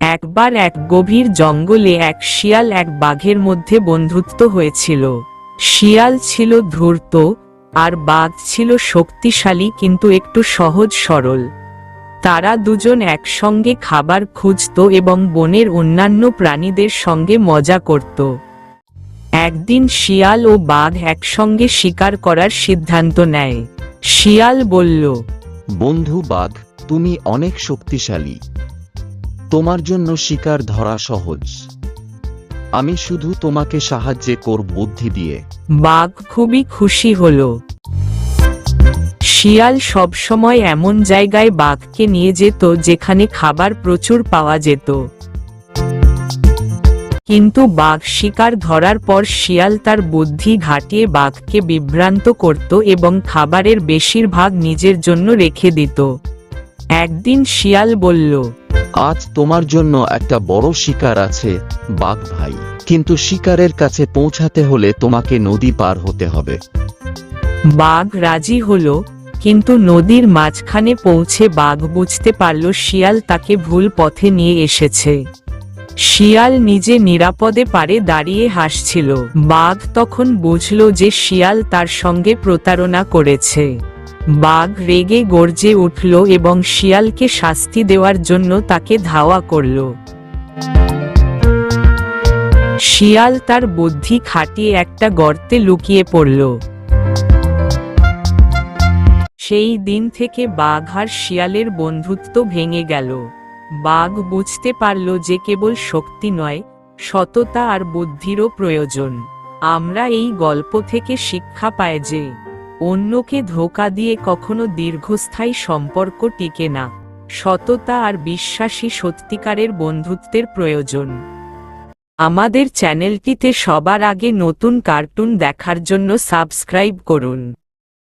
একবার এক গভীর জঙ্গলে এক শিয়াল এক বাঘের মধ্যে বন্ধুত্ব হয়েছিল। শিয়াল ছিল ধূর্ত আর বাঘ ছিল শক্তিশালী কিন্তু একটু সহজ সরল। তারা দুজন একসঙ্গে খাবার খুঁজত এবং বনের অন্যান্য প্রাণীদের সঙ্গে মজা করত। একদিন শিয়াল ও বাঘ একসঙ্গে শিকার করার সিদ্ধান্ত নেয়। শিয়াল বলল বন্ধু বাঘ তুমি অনেক শক্তিশালী। তোমার জন্য শিকার ধরা সহজ। আমি শুধু তোমাকে সাহায্য করব বুদ্ধি দিয়ে। বাঘ খুবই খুশি হল। শিয়াল সবসময় এমন জায়গায় বাঘকে নিয়ে যেত যেখানে খাবার প্রচুর পাওয়া যেত। কিন্তু বাঘ শিকার ধরার পর শিয়াল তার বুদ্ধি ঘাটিয়ে বাঘকে বিভ্রান্ত করত এবং খাবারের বেশিরভাগ নিজের জন্য রেখে দিত। একদিন শিয়াল বলল আজ তোমার জন্য একটা বড় শিকার আছে বাঘ ভাই। কিন্তু শিকারের কাছে পৌঁছাতে হলে তোমাকে নদী পার হতে হবে। বাঘ রাজি হলো কিন্তু নদীর মাঝখানে পৌঁছে বাঘ বুঝতে পারল শিয়াল তাকে ভুল পথে নিয়ে এসেছে। শিয়াল নিজে নিরাপদে পারে দাঁড়িয়ে হাসছিল। বাঘ তখন বুঝল যে শিয়াল তার সঙ্গে প্রতারণা করেছে। বাঘ রেগে গর্জে উঠল এবং শিয়ালকে শাস্তি দেওয়ার জন্য তাকে ধাওয়া করল। শিয়াল তার বুদ্ধি খাটিয়ে একটা গর্তে লুকিয়ে পড়ল। সেই দিন থেকে বাঘ আর শিয়ালের বন্ধুত্ব ভেঙে গেল। বাঘ বুঝতে পারল যে কেবল শক্তি নয়, সততা আর বুদ্ধিরও প্রয়োজন। আমরা এই গল্প থেকে শিক্ষা পাই যে, অন্যকে ধোকা দিয়ে কখনো দীর্ঘস্থায়ী সম্পর্ক টিকে না। সততা আর বিশ্বাসী সত্যিকারের বন্ধুত্বের প্রয়োজন। আমাদের চ্যানেলটিতে সবার আগে নতুন কার্টুন দেখার জন্য সাবস্ক্রাইব করুন।